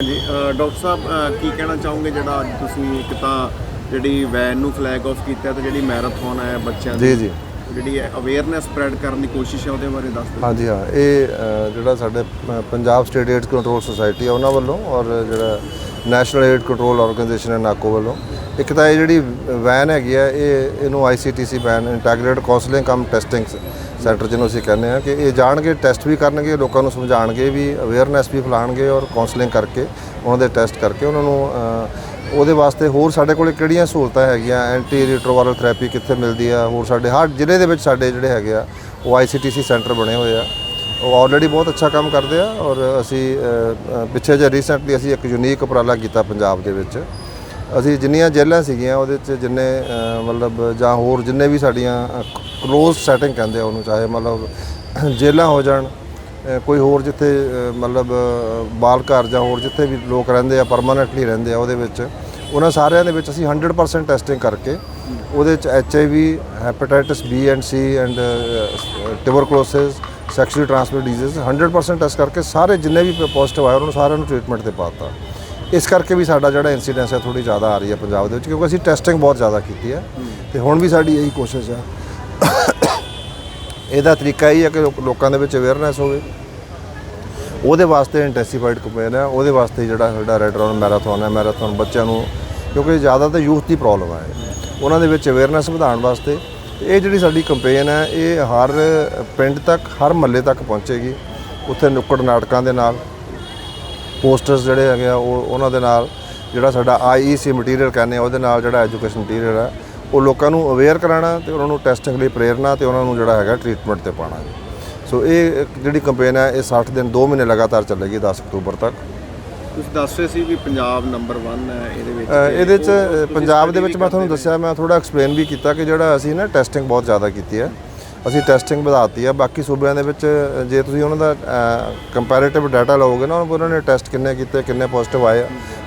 ਜੀ ਡਾਕਟਰ ਸਾਹਿਬ ਕੀ ਕਹਿਣਾ ਚਾਹੋਗੇ ਜਿਹੜਾ ਅੱਜ ਤੁਸੀਂ ਇੱਕ ਤਾਂ ਜਿਹੜੀ ਵੈਨ ਨੂੰ ਫਲੈਗ ਆਫ ਕੀਤਾ ਤੇ ਜਿਹੜੀ ਮੈਰਾਥਨ ਹੈ ਬੱਚਿਆਂ ਜੀ ਜੀ। ਜਿਹੜੀ ਅਵੇਅਰਨੈਸ ਸਪਰੈਡ ਕਰਨ ਦੀ ਕੋਸ਼ਿਸ਼ ਹੈ ਉਹਦੇ ਬਾਰੇ ਦੱਸ ਦਿਓ। ਹਾਂਜੀ ਹਾਂ। ਇਹ ਜਿਹੜਾ ਸਾਡੇ Punjab state AIDS control society ਆ ਉਹਨਾਂ ਵੱਲੋਂ ਔਰ ਜਿਹੜਾ ਨੈਸ਼ਨਲ ਏਡ ਕੰਟਰੋਲ ਆਰਗੇਨਾਈਜੇਸ਼ਨ ਹੈ ਨਾਕੋ ਵੱਲੋਂ। ਇੱਕ ਤਾਂ ਇਹ ਜਿਹੜੀ ਵੈਨ ਹੈਗੀ ਆ ਇਹ ਇਹਨੂੰ ICTC van integrated counselling cum testing centre ਜਿਹਨੂੰ ਅਸੀਂ ਕਹਿੰਦੇ ਆ ਕਿ ਇਹ ਜਾਣਗੇ, ਟੈਸਟ ਵੀ ਕਰਨਗੇ, ਲੋਕਾਂ ਨੂੰ ਸਮਝਾਣਗੇ ਵੀ ਅਵੇਅਰਨੈਸ ਵੀ ਫੈਲਾਣਗੇ ਔਰ ਕਾਉਂਸਲਿੰਗ ਕਰਕੇ ਉਹਨਾਂ ਦੇ ਟੈਸਟ ਕਰਕੇ ਉਹਨਾਂ ਨੂੰ ਉਹਦੇ ਵਾਸਤੇ ਹੋਰ ਸਾਡੇ ਕੋਲੇ ਕਿਹੜੀਆਂ ਸਹੂਲਤਾਂ ਹੈਗੀਆਂ? ਐਂਟੀ ਰਿਟਰੋਵਾਇਰਲ ਥੈਰੇਪੀ ਕਿੱਥੇ ਮਿਲਦੀ ਆ? ਹੋਰ ਸਾਡੇ ਹਰ ਜ਼ਿਲ੍ਹੇ ਦੇ ਵਿੱਚ ਸਾਡੇ ਜਿਹੜੇ ਹੈਗੇ ਆ, ਉਹ ਆਈਸੀਟੀਸੀ ਸੈਂਟਰ ਬਣੇ ਹੋਏ ਆ। ਉਹ ਆਲਰੇਡੀ ਬਹੁਤ ਅੱਛਾ ਕੰਮ ਕਰਦੇ ਆ ਔਰ ਅਸੀਂ ਪਿੱਛੇ ਜੇ ਰੀਸੈਂਟਲੀ ਅਸੀਂ ਇੱਕ ਯੂਨੀਕ ਉਪਰਾਲਾ ਕੀਤਾ ਪੰਜਾਬ ਦੇ ਵਿੱਚ। ਅਸੀਂ ਜਿੰਨੀਆਂ ਜੇਲ੍ਹਾਂ ਸੀਗੀਆਂ, ਉਹਦੇ 'ਚ ਜਿੰਨੇ ਮਤਲਬ ਜਾਂ ਹੋਰ ਜਿੰਨੇ ਵੀ ਸਾਡੀਆਂ ਕਲੋਜ਼ ਸੈਟਿੰਗ ਕਹਿੰਦੇ ਆ ਉਹਨੂੰ, ਚਾਹੇ ਮਤਲਬ ਜੇਲ੍ਹਾਂ ਹੋ ਜਾਣ ਕੋਈ ਹੋਰ ਜਿੱਥੇ ਮਤਲਬ ਬਾਲ ਘਰ ਜਾਂ ਹੋਰ ਜਿੱਥੇ ਵੀ ਲੋਕ ਰਹਿੰਦੇ ਆ ਪਰਮਾਨੈਂਟਲੀ ਰਹਿੰਦੇ ਆ ਉਹਦੇ ਵਿੱਚ, ਉਹਨਾਂ ਸਾਰਿਆਂ ਦੇ ਵਿੱਚ ਅਸੀਂ 100% ਟੈਸਟਿੰਗ ਕਰਕੇ ਉਹਦੇ ਚ H I V hepatitis B and C and tuberculosis sexually transmitted disease 100% test ਕਰਕੇ ਸਾਰੇ ਜਿੰਨੇ ਵੀ ਪੋਜ਼ਿਟਿਵ ਆਏ, ਉਹਨਾਂ ਨੂੰ ਸਾਰਿਆਂ ਨੂੰ ਟ੍ਰੀਟਮੈਂਟ ਤੇ ਪਾਤਾ। ਇਸ ਕਰਕੇ ਵੀ ਸਾਡਾ ਜਿਹੜਾ ਇਨਸੀਡੈਂਸ ਹੈ ਥੋੜੀ ਜ਼ਿਆਦਾ ਆ ਰਹੀ ਹੈ ਪੰਜਾਬ ਦੇ ਵਿੱਚ, ਕਿਉਂਕਿ ਅਸੀਂ ਟੈਸਟਿੰਗ ਬਹੁਤ ਜ਼ਿਆਦਾ ਕੀਤੀ ਹੈ। ਤੇ ਹੁਣ ਵੀ ਸਾਡੀ ਇਹੀ ਕੋਸ਼ਿਸ਼ ਹੈ ਇਹਦਾ ਤਰੀਕਾ ਇਹ ਹੈ ਕਿ ਲੋਕਾਂ ਦੇ ਵਿੱਚ ਅਵੇਅਰਨੈਸ ਹੋਵੇ। ਉਹਦੇ ਵਾਸਤੇ ਇੰਟੈਂਸੀਫਾਈਡ ਕੰਪੇਨ ਹੈ। ਉਹਦੇ ਵਾਸਤੇ ਜਿਹੜਾ ਸਾਡਾ ਰੈਡ ਰਨ ਮੈਰਾਥਨ ਹੈ ਮੈਰਾਥਨ ਬੱਚਿਆਂ ਨੂੰ ਕਿਉਂਕਿ ਜ਼ਿਆਦਾ ਤਾਂ ਯੂਥ ਦੀ ਪ੍ਰੋਬਲਮ ਹੈ। ਉਹਨਾਂ ਦੇ ਵਿੱਚ ਅਵੇਅਰਨੈਸ ਵਧਾਉਣ ਵਾਸਤੇ ਇਹ ਜਿਹੜੀ ਸਾਡੀ ਕੰਪੇਨ ਹੈ, ਇਹ ਹਰ ਪਿੰਡ ਤੱਕ, ਹਰ ਮਹੱਲੇ ਤੱਕ ਪਹੁੰਚੇਗੀ। ਉੱਥੇ ਨੁੱਕੜ ਨਾਟਕਾਂ ਦੇ ਨਾਲ ਪੋਸਟਰਸ ਜਿਹੜੇ ਹੈਗੇ ਆ, ਉਹ ਉਹਨਾਂ ਦੇ ਨਾਲ ਜਿਹੜਾ ਸਾਡਾ ਆਈਈਸੀ ਮਟੀਰੀਅਲ ਕਹਿੰਦੇ ਆ, ਉਹਦੇ ਨਾਲ ਜਿਹੜਾ ਐਜੂਕੇਸ਼ਨ ਮਟੀਰੀਅਲ ਹੈ ਉਹ ਲੋਕਾਂ ਨੂੰ ਅਵੇਅਰ ਕਰਾਉਣਾ ਤੇ ਉਹਨਾਂ ਨੂੰ ਟੈਸਟਿੰਗ ਲਈ ਪ੍ਰੇਰਨਾ ਤੇ ਉਹਨਾਂ ਨੂੰ ਜਿਹੜਾ ਹੈਗਾ ਟ੍ਰੀਟਮੈਂਟ ਤੇ ਪਾਉਣਾ ਸੋ ਇਹ ਜਿਹੜੀ ਕੰਪੇਨ ਹੈ ਇਹ 60 ਦਿਨ 2 ਮਹੀਨੇ ਲਗਾਤਾਰ ਚੱਲੇਗੀ 10 ਅਕਤੂਬਰ ਤੱਕ। ਤੁਸੀਂ ਦੱਸ ਰਹੇ ਸੀ ਵੀ ਪੰਜਾਬ ਨੰਬਰ 1 ਹੈ ਇਹਦੇ ਵਿੱਚ ਇਹਦੇ ਚ ਉਹ ਅ, ਤੁਸੀਂ ਪੰਜਾਬ ਦੇ ਵਿੱਚ ਮੈਂ ਤੁਹਾਨੂੰ ਦੱਸਿਆ ਮੈਂ ਥੋੜਾ ਐਕਸਪਲੇਨ ਵੀ ਕੀਤਾ ਕਿ ਜਿਹੜਾ ਅਸੀਂ ਨਾ ਟੈਸਟਿੰਗ ਬਹੁਤ ਜ਼ਿਆਦਾ ਕੀਤੀ ਹੈ। ਅਸੀਂ ਟੈਸਟਿੰਗ ਵਧਾਤੀ ਹੈ ਬਾਕੀ ਸੂਬਿਆਂ ਦੇ ਵਿੱਚ ਜੇ ਤੁਸੀਂ ਉਹਨਾਂ ਦਾ ਕੰਪੈਰੀਟਿਵ ਡਾਟਾ ਲਓਗੇ ਨਾ ਉਹਨਾਂ ਨੇ ਟੈਸਟ ਕਿੰਨੇ ਕੀਤੇ ਕਿੰਨੇ ਪੋਜ਼ਿਟਿਵ ਆਏ ਆ।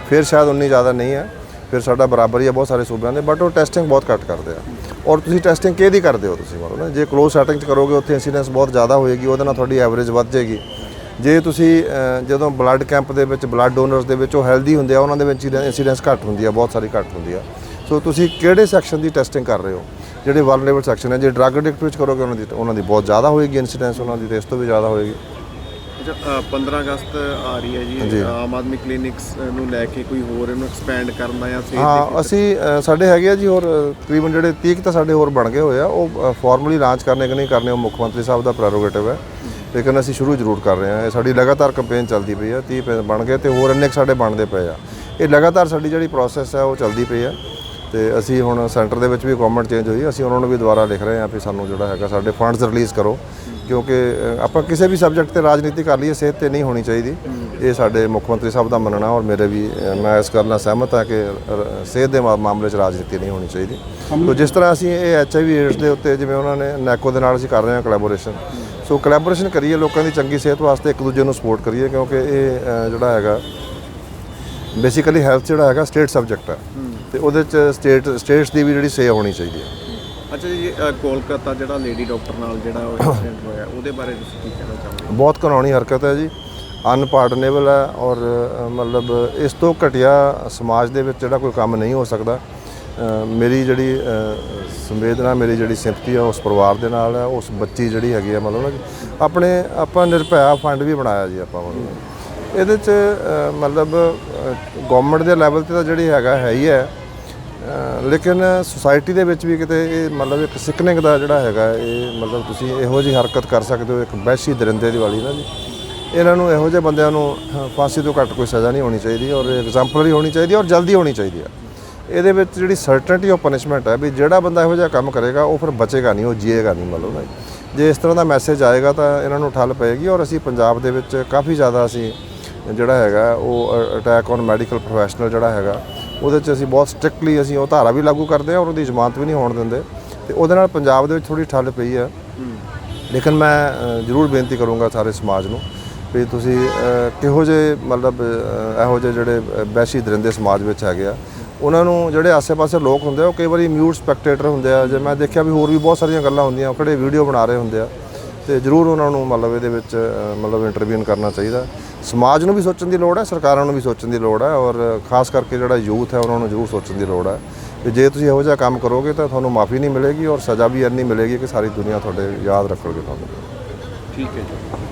ਫਿਰ ਸ਼ਾਇਦ ਉਨੀ ਜ਼ਿਆਦਾ ਨਹੀਂ ਹੈ। ਫਿਰ ਸਾਡਾ ਬਰਾਬਰ ਹੀ ਆ ਬਹੁਤ ਸਾਰੇ ਸੂਬਿਆਂ ਦੇ ਬਟ ਉਹ ਟੈਸਟਿੰਗ ਬਹੁਤ ਘੱਟ ਕਰਦੇ ਆ। ਔਰ ਤੁਸੀਂ ਟੈਸਟਿੰਗ ਕਿਹਦੀ ਕਰਦੇ ਹੋ ਤੁਸੀਂ ਮਤਲਬ ਨਾ? ਜੇ ਕਲੋਜ਼ ਸੈਟਿੰਗ ਚ ਕਰੋਗੇ, ਉੱਥੇ ਇਨਸੀਡੈਂਸ ਬਹੁਤ ਜ਼ਿਆਦਾ ਹੋਏਗੀ, ਉਹਦੇ ਨਾਲ ਤੁਹਾਡੀ ਐਵਰੇਜ ਵੱਧ ਜਾਏਗੀ। ਜੇ ਤੁਸੀਂ ਜਦੋਂ ਬਲੱਡ ਕੈਂਪ ਦੇ ਵਿੱਚ ਬਲੱਡ ਡੋਨਰਸ ਦੇ ਵਿੱਚ ਉਹ ਹੈਲਦੀ ਹੁੰਦੇ ਆ, ਉਹਨਾਂ ਦੇ ਵਿੱਚ ਇਨਸੀਡੈਂਸ ਘੱਟ ਹੁੰਦੀ ਆ, ਬਹੁਤ ਸਾਰੀ ਘੱਟ ਹੁੰਦੀ ਆ। ਸੋ ਤੁਸੀਂ ਕਿਹੜੇ ਸੈਕਸ਼ਨ ਦੀ ਟੈਸਟਿੰਗ ਕਰ ਰਹੇ ਹੋ? ਜਿਹੜੇ ਵਲਨਰੇਬਲ ਸੈਕਸ਼ਨ ਹੈ ਜੇ ਡਰੱਗ ਐਡਿਕਟ ਵਿੱਚ ਕਰੋਗੇ, ਉਹਨਾਂ ਦੀ ਉਹਨਾਂ ਦੀ ਬਹੁਤ ਜ਼ਿਆਦਾ ਹੋਏਗੀ ਇਨਸੀਡੈਂਸ ਉਹਨਾਂ ਦੀ ਤੇ ਇਸ ਤੋਂ ਵੀ ਜ਼ਿਆਦਾ ਹੋਏਗੀ। ਅੱਛਾ ਅ, 15 ਅਗਸਤ ਆ ਰਹੀ ਹੈ ਜੀ। ਆਮ ਆਦਮੀ ਕਲੀਨਿਕਸ ਨੂੰ ਲੈ ਕੇ ਕੋਈ ਹੋਰ ਇਹਨੂੰ ਐਕਸਪੈਂਡ ਕਰਨ ਦਾ ਜਾਂ ਸਿਹਤ ਹਾਂ ਅਸੀਂ ਸਾਡੇ ਹੈਗੇ ਆ ਜੀ ਹੋਰ ਤਕਰੀਬਨ ਜਿਹੜੇ 30 ਕੁ ਤਾਂ ਸਾਡੇ ਹੋਰ ਬਣ ਗਏ ਹੋਏ ਆ। ਉਹ ਫਾਰਮਲੀ ਲਾਂਚ ਕਰਨੇ ਕਿ ਨਹੀਂ ਕਰਨੇ ਉਹ ਮੁੱਖ ਮੰਤਰੀ ਸਾਹਿਬ ਦਾ ਪ੍ਰੈਰੋਗੇਟਿਵ ਹੈ। ਲੇਕਿਨ ਅਸੀਂ ਸ਼ੁਰੂ ਜ਼ਰੂਰ ਕਰ ਰਹੇ ਹਾਂ। ਇਹ ਸਾਡੀ ਲਗਾਤਾਰ ਕੈਂਪੇਨ ਚੱਲਦੀ ਪਈ ਆ। 30 ਪੈ- ਬਣ ਗਏ ਤੇ ਹੋਰ ਇੰਨੇ ਸਾਡੇ ਬਣਦੇ ਪਏ ਆ। ਇਹ ਲਗਾਤਾਰ ਸਾਡੀ ਜਿਹੜੀ ਪ੍ਰੋਸੈਸ ਹੈ ਉਹ ਚੱਲਦੀ ਪਈ ਆ। ਤੇ ਅਸੀਂ ਹੁਣ ਸੈਂਟਰ ਦੇ ਵਿੱਚ ਵੀ ਗਵਰਨਮੈਂਟ ਚੇਂਜ ਹੋਈ, ਅਸੀਂ ਉਹਨਾਂ ਨੂੰ ਵੀ ਦੁਬਾਰਾ ਲਿਖ ਰਹੇ ਹਾਂ ਵੀ ਸਾਨੂੰ ਜਿਹੜਾ ਹੈਗਾ ਸਾਡੇ ਫੰਡਸ ਰਿਲੀਜ਼ ਕਰੋ, ਕਿਉਂਕਿ ਆਪਾਂ ਕਿਸੇ ਵੀ ਸਬਜੈਕਟ ਤੇ ਰਾਜਨੀਤੀ ਕਰ ਲਈਏ, ਸਿਹਤ ਤੇ ਨਹੀਂ ਹੋਣੀ ਚਾਹੀਦੀ। ਇਹ ਸਾਡੇ ਮੁੱਖ ਮੰਤਰੀ ਸਾਹਿਬ ਦਾ ਮੰਨਣਾ ਔਰ ਮੇਰੇ ਵੀ ਮੈਂ ਇਸ ਗੱਲ ਨਾਲ ਸਹਿਮਤ ਹਾਂ ਕਿ ਸਿਹਤ ਦੇ ਮਾ- ਮਾਮਲੇ 'ਚ ਰਾਜਨੀਤੀ ਨਹੀਂ ਹੋਣੀ ਚਾਹੀਦੀ। ਸੋ ਜਿਸ ਤਰ੍ਹਾਂ ਅਸੀਂ ਇਹ ਐਚਆਈਵੀ ਏਡਸ ਦੇ ਉੱਤੇ ਜਿਵੇਂ ਉਹਨਾਂ ਨੇ ਨੈਕੋ ਦੇ ਨਾਲ ਅਸੀਂ ਕਰ ਰਹੇ ਹਾਂ ਕੋਲੈਬੋਰੇਸ਼ਨ ਸੋ ਕੋਲੈਬੋਰੇਸ਼ਨ ਕਰੀਏ, ਲੋਕਾਂ ਦੀ ਚੰਗੀ ਸਿਹਤ ਵਾਸਤੇ ਇੱਕ ਦੂਜੇ ਨੂੰ ਸਪੋਰਟ ਕਰੀਏ, ਕਿਉਂਕਿ ਇਹ ਜਿਹੜਾ ਹੈਗਾ ਬੇਸਿਕਲੀ ਹੈਲਥ ਜਿਹੜਾ ਹੈਗਾ ਸਟੇਟ ਸਬਜੈਕਟ ਹੈ। ਤੇ ਉਹਦੇ 'ਚ ਸਟੇਟ ਸਟੇਟਸ ਦੀ ਵੀ ਜਿਹੜੀ ਸੇ ਹੋਣੀ ਚਾਹੀਦੀ ਹੈ। ਅੱਛਾ ਜੀ ਅ, ਕੋਲਕਾਤਾ ਜਿਹੜਾ ਲੇਡੀ ਡਾਕਟਰ ਨਾਲ ਜਿਹੜਾ ਐਕਸੀਡੈਂਟ ਹੋਇਆ ਉਹਦੇ ਬਾਰੇ ਤੁਸੀਂ ਕੀ ਕਹਿਣਾ ਚਾਹੋਗੇ? ਬਹੁਤ ਕਾਨੂੰਨੀ ਹਰਕਤ ਹੈ ਜੀ। ਅਨਪਾਰਡਨੇਬਲ ਹੈ ਔਰ ਅ, ਮਤਲਬ ਇਸ ਤੋਂ ਘਟੀਆ ਸਮਾਜ ਦੇ ਵਿੱਚ ਜਿਹੜਾ ਕੋਈ ਕੰਮ ਨਹੀਂ ਹੋ ਸਕਦਾ। ਅ, ਮੇਰੀ ਜਿਹੜੀ ਅ, ਸੰਵੇਦਨਾ ਮੇਰੀ ਜਿਹੜੀ ਸਿੰਪਥੀ ਹੈ ਉਸ ਪਰਿਵਾਰ ਦੇ ਨਾਲ ਹੈ ਉਸ ਬੱਚੀ ਜਿਹੜੀ ਹੈਗੀ ਹੈ ਮਤਲਬ ਨਾ ਕਿ ਆਪਣੇ ਆਪਾਂ ਨਿਰਭਇਆ ਫੰਡ ਵੀ ਬਣਾਇਆ ਜੀ ਆਪਾਂ ਮਤਲਬ। ਇਹਦੇ ਚ ਮਤਲਬ ਗਵਰਨਮੈਂਟ ਦੇ ਲੈਵਲ ਤੇ ਤਾਂ ਜਿਹੜੀ ਹੈਗਾ ਹੈ ਹੀ ਹੈ। ਲੇਕਿਨ ਸੁਸਾਇਟੀ ਦੇ ਵਿੱਚ ਵੀ ਕਿਤੇ ਇਹ ਮਤਲਬ ਇੱਕ ਸਿਕਨਿੰਗ ਦਾ ਜਿਹੜਾ ਹੈਗਾ, ਇਹ ਮਤਲਬ ਤੁਸੀਂ ਇਹੋ ਜਿਹੀ ਹਰਕਤ ਕਰ ਸਕਦੇ ਹੋ, ਇੱਕ ਬਹਿਸ਼ੀ ਦਰਿੰਦੇ ਦੀ ਵਾਲੀ ਨਾ ਜੀ। ਇਹਨਾਂ ਨੂੰ ਇਹੋ ਜਿਹੇ ਬੰਦਿਆਂ ਨੂੰ ਫਾਂਸੀ ਤੋਂ ਘੱਟ ਕੋਈ ਸਜ਼ਾ ਨਹੀਂ ਹੋਣੀ ਚਾਹੀਦੀ ਔਰ ਐਗਜ਼ਾਮਪਲਰੀ ਹੋਣੀ ਚਾਹੀਦੀ ਔਰ ਜਲਦੀ ਹੋਣੀ ਚਾਹੀਦੀ ਆ। ਇਹਦੇ ਵਿੱਚ ਜਿਹੜੀ ਸਰਟਨਟੀ ਆਫ ਪਨਿਸ਼ਮੈਂਟ ਹੈ ਵੀ ਜਿਹੜਾ ਬੰਦਾ ਇਹੋ ਜਿਹਾ ਕੰਮ ਕਰੇਗਾ, ਉਹ ਫਿਰ ਬਚੇਗਾ ਨਹੀਂ, ਉਹ ਜੀਏਗਾ ਨਹੀਂ ਮਤਲਬ ਨਾ ਜੇ। ਇਸ ਤਰ੍ਹਾਂ ਦਾ ਮੈਸੇਜ ਆਏਗਾ ਤਾਂ ਇਹਨਾਂ ਨੂੰ ਠੱਲ ਪਏਗੀ ਔਰ ਅਸੀਂ ਪੰਜਾਬ ਦੇ ਵਿੱਚ ਕਾਫੀ ਜ਼ਿਆਦਾ ਅਸੀਂ ਜਿਹੜਾ ਹੈਗਾ ਉਹ ਅਟੈਕ ਔਨ ਮੈਡੀਕਲ ਪ੍ਰੋਫੈਸ਼ਨਲ ਜਿਹੜਾ ਹੈਗਾ ਉਹਦੇ 'ਚ ਅਸੀਂ ਬਹੁਤ ਸਟ੍ਰਿਕਟਲੀ ਅਸੀਂ ਉਹ ਧਾਰਾ ਵੀ ਲਾਗੂ ਕਰਦੇ ਹਾਂ ਔਰ ਉਹਦੀ ਜ਼ਮਾਨਤ ਵੀ ਨਹੀਂ ਹੋਣ ਦਿੰਦੇ। ਤੇ ਉਹਦੇ ਨਾਲ ਪੰਜਾਬ ਦੇ ਵਿੱਚ ਥੋੜੀ ਠੱਲ ਪਈ ਆ। ਲੇਕਿਨ ਮੈਂ ਜ਼ਰੂਰ ਬੇਨਤੀ ਕਰੂੰਗਾ ਸਾਰੇ ਸਮਾਜ ਨੂੰ ਵੀ ਤੁਸੀਂ ਕਿਹੋ ਜਿਹੇ ਮਤਲਬ ਇਹੋ ਜਿਹੇ ਜਿਹੜੇ ਅ, ਦਰਿੰਦੇ ਸਮਾਜ ਵਿੱਚ ਹੈਗੇ ਆ ਉਹਨਾਂ ਨੂੰ ਜਿਹੜੇ ਆਸੇ-ਪਾਸੇ ਲੋਕ ਹੁੰਦੇ ਆ ਉਹ ਕਈ ਵਾਰੀ ਮਿਊਟ ਸਪੈਕਟੇਟਰ ਹੁੰਦੇ ਆ। ਜੇ ਮੈਂ ਦੇਖਿਆ ਵੀ ਹੋਰ ਵੀ ਬਹੁਤ ਸਾਰੀਆਂ ਗੱਲਾਂ ਹੁੰਦੀਆਂ ਉਹ ਕਿਹੜੇ ਵੀਡੀਓ ਬਣਾ ਰਹੇ ਹੁੰਦੇ ਆ। ਤੇ ਜ਼ਰੂਰ ਉਹਨਾਂ ਨੂੰ ਮਤਲਬ ਇਹਦੇ ਵਿੱਚ ਮਤਲਬ ਇੰਟਰਵੀਨ ਕਰਨਾ ਚਾਹੀਦਾ। ਸਮਾਜ ਨੂੰ ਵੀ ਸੋਚਣ ਦੀ ਲੋੜ ਹੈ, ਸਰਕਾਰਾਂ ਨੂੰ ਵੀ ਸੋਚਣ ਦੀ ਲੋੜ ਹੈ ਔਰ ਖਾਸ ਕਰਕੇ ਜਿਹੜਾ ਯੂਥ ਹੈ ਉਹਨਾਂ ਨੂੰ ਜ਼ਰੂਰ ਸੋਚਣ ਦੀ ਲੋੜ ਹੈ। ਕਿ ਜੇ ਤੁਸੀਂ ਇਹੋ ਜਿਹਾ ਕੰਮ ਕਰੋਗੇ ਤਾਂ ਤੁਹਾਨੂੰ ਮਾਫੀ ਨਹੀਂ ਮਿਲੇਗੀ ਔਰ ਸਜ਼ਾ ਵੀ ਇੰਨੀ ਮਿਲੇਗੀ ਕਿ ਸਾਰੀ ਦੁਨੀਆ ਤੁਹਾਡੇ ਯਾਦ ਰੱਖੋਗੇ ਤੁਹਾਨੂੰ। ਠੀਕ ਹੈ ਜੀ।